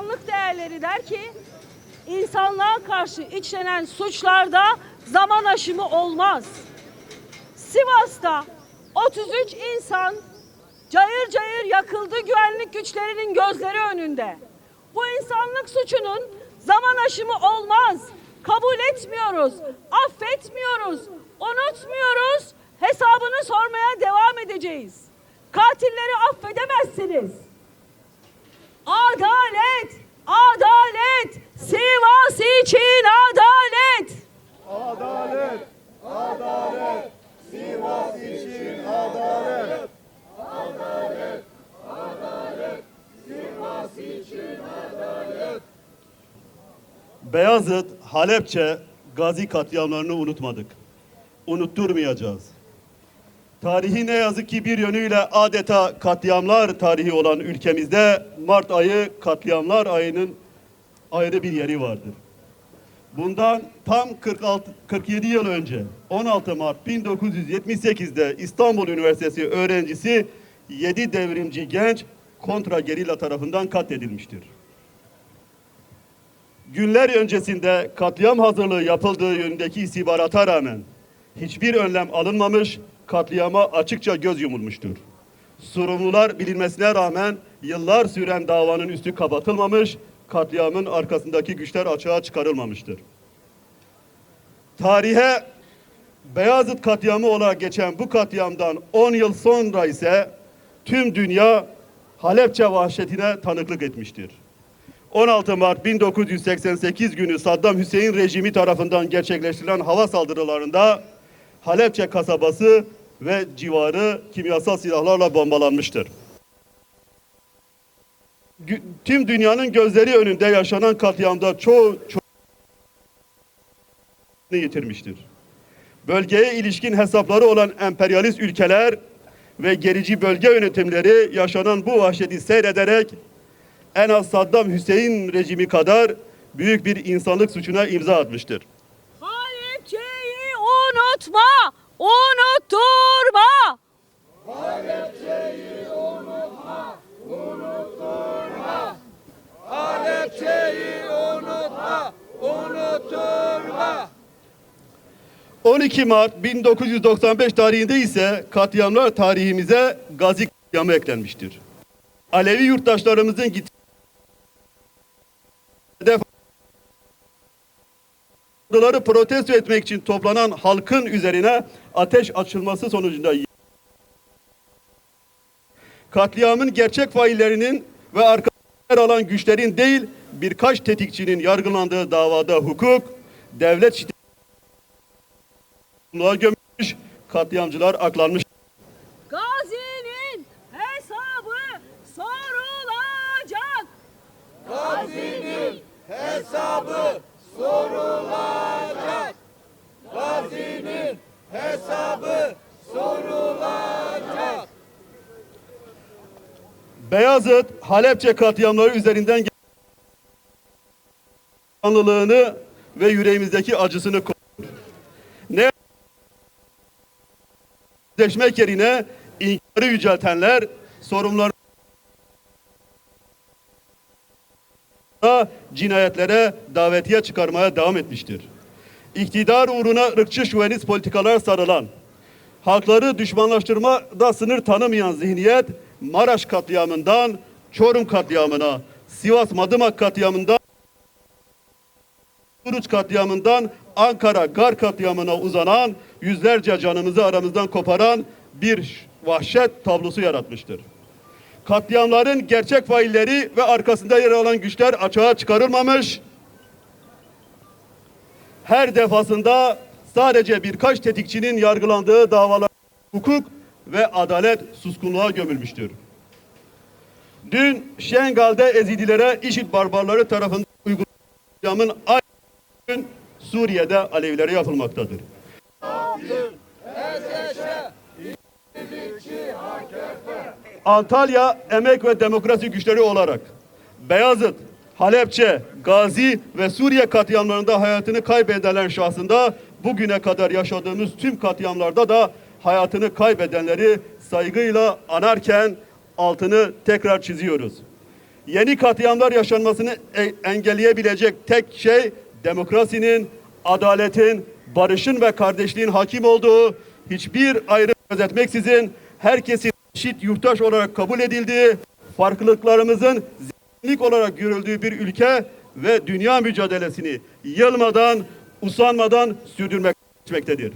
insanlık değerleri der ki insanlığa karşı işlenen suçlarda zaman aşımı olmaz. Sivas'ta 33 insan cayır cayır yakıldı güvenlik güçlerinin gözleri önünde. Bu insanlık suçunun zaman aşımı olmaz. Kabul etmiyoruz, affetmiyoruz, unutmuyoruz. Hesabını sormaya devam edeceğiz. Katilleri affedemezsiniz. Adalet, Sivas için adalet. Adalet, adalet, Sivas için adalet. Beyazıt, Halepçe, Gazi katliamlarını unutmadık. Unutturmayacağız. Tarihi ne yazık ki bir yönüyle adeta katliamlar tarihi olan ülkemizde Mart ayı katliamlar ayının ayrı bir yeri vardır. Bundan tam 46 47 yıl önce 16 Mart 1978'de İstanbul Üniversitesi öğrencisi 7 devrimci genç kontra gerilla tarafından katledilmiştir. Günler öncesinde katliam hazırlığı yapıldığı yönündeki istihbarata rağmen hiçbir önlem alınmamış, katliama açıkça göz yumulmuştur. Sorumlular bilinmesine rağmen yıllar süren davanın üstü kapatılmamış, katliamın arkasındaki güçler açığa çıkarılmamıştır. Tarihe Beyazıt katliamı olarak geçen bu katliamdan 10 yıl sonra ise tüm dünya Halepçe vahşetine tanıklık etmiştir. 16 Mart 1988 günü Saddam Hüseyin rejimi tarafından gerçekleştirilen hava saldırılarında Halepçe kasabası ve civarı kimyasal silahlarla bombalanmıştır. Tüm dünyanın gözleri önünde yaşanan katliamda çoğu çoğu yitirmiştir. Bölgeye ilişkin hesapları olan emperyalist ülkeler ve gerici bölge yönetimleri yaşanan bu vahşeti seyrederek en az Saddam Hüseyin rejimi kadar büyük bir insanlık suçuna imza atmıştır. Halepçeyi unutma, unutturma. Halepçeyi unutma, unutturma. 12 Mart 1995 tarihinde ise katliamlar tarihimize Gazi katliamı eklenmiştir. Alevi yurttaşlarımızın git Saldırıları protesto etmek için toplanan halkın üzerine ateş açılması sonucunda katliamın gerçek faillerinin ve yer alan güçlerin değil birkaç tetikçinin yargılandığı davada hukuk, devlet şiddeti gömülmüş, katliamcılar aklanmış. Gazi'nin hesabı sorulacak. Gazi'nin hesabı sorulacak. Gazi'nin hesabı sorulacak. Beyazıt, Halepçe katliamları üzerinden anlılığını ve yüreğimizdeki acısını koruyor. Ne deşmek yerine inkarı yüceltenler sorumluları cinayetlere davetiye çıkarmaya devam etmiştir. İktidar uğruna ırkçı şüveniz politikalar sarılan, halkları düşmanlaştırmada sınır tanımayan zihniyet Maraş katliamından Çorum katliamına, Sivas Madımak katliamından Suruç katliamından Ankara Gar katliamına uzanan yüzlerce canımızı aramızdan koparan bir vahşet tablosu yaratmıştır. Katliamların gerçek failleri ve arkasında yer alan güçler açığa çıkarılmamış. Her defasında sadece birkaç tetikçinin yargılandığı davalar hukuk ve adalet suskunluğa gömülmüştür. Dün Şengal'de Ezidilere IŞİD barbarları tarafından uygulanan aynı gün Suriye'de Alevilere yapılmaktadır. Antalya Emek ve Demokrasi Güçleri olarak Beyazıt, Halepçe, Gazi ve Suriye katliamlarında hayatını kaybedenler şahsında bugüne kadar yaşadığımız tüm katliamlarda da hayatını kaybedenleri saygıyla anarken altını tekrar çiziyoruz. Yeni katliamlar yaşanmasını e- engelleyebilecek tek şey demokrasinin, adaletin, barışın ve kardeşliğin hakim olduğu, hiçbir ayrım gözetmeksizin herkesin eşit yurttaş olarak kabul edildiği, farklılıklarımızın zenginlik olarak görüldüğü bir ülke ve dünya mücadelesini yılmadan, usanmadan sürdürmektedir.